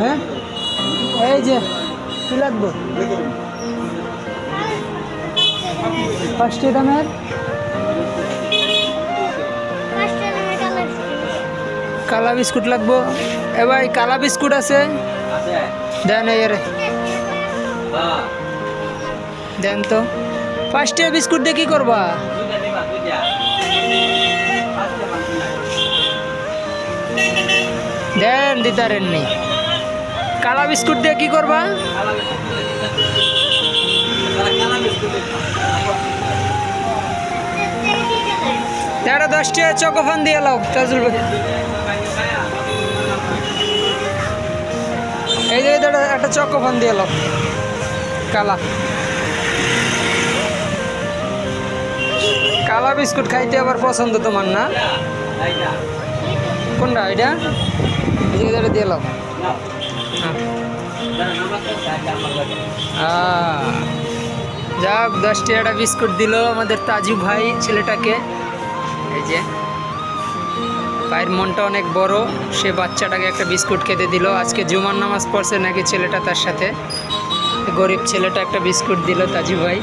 হ্যাঁ? এই যে, কী লাগবে? পাঁচটি দামের? কালা বিস্কুট লাগবো। এ ভাই, কালা বিস্কুট আছে? দেন ইয়ারে দেন তো। পাঁচটা বিস্কুট দিয়ে কি করবা? দেন দিতারেননি। কালা বিস্কুট দিয়ে কি করবা? তেরো দশটা চকোফান দিয়ে লাও তাজুল ভাই। এই যে একটা চকোফান দিয়ে লাও, কালা। কালা বিস্কুট খাইতে আবার পছন্দ তোমার না? কোনটা এটা দিয়ে লাও। যাক, দশ টাকাটা বিস্কুট দিল আমাদের তাজু ভাই ছেলেটাকে। এই যে, ভাইয়ের মনটা অনেক বড়, সে বাচ্চাটাকে একটা বিস্কুট খেতে দিল। আজকে জুমার নামাজ পড়ছে নাকি ছেলেটা তার সাথে? গরিব ছেলেটা একটা বিস্কুট দিল তাজু ভাই।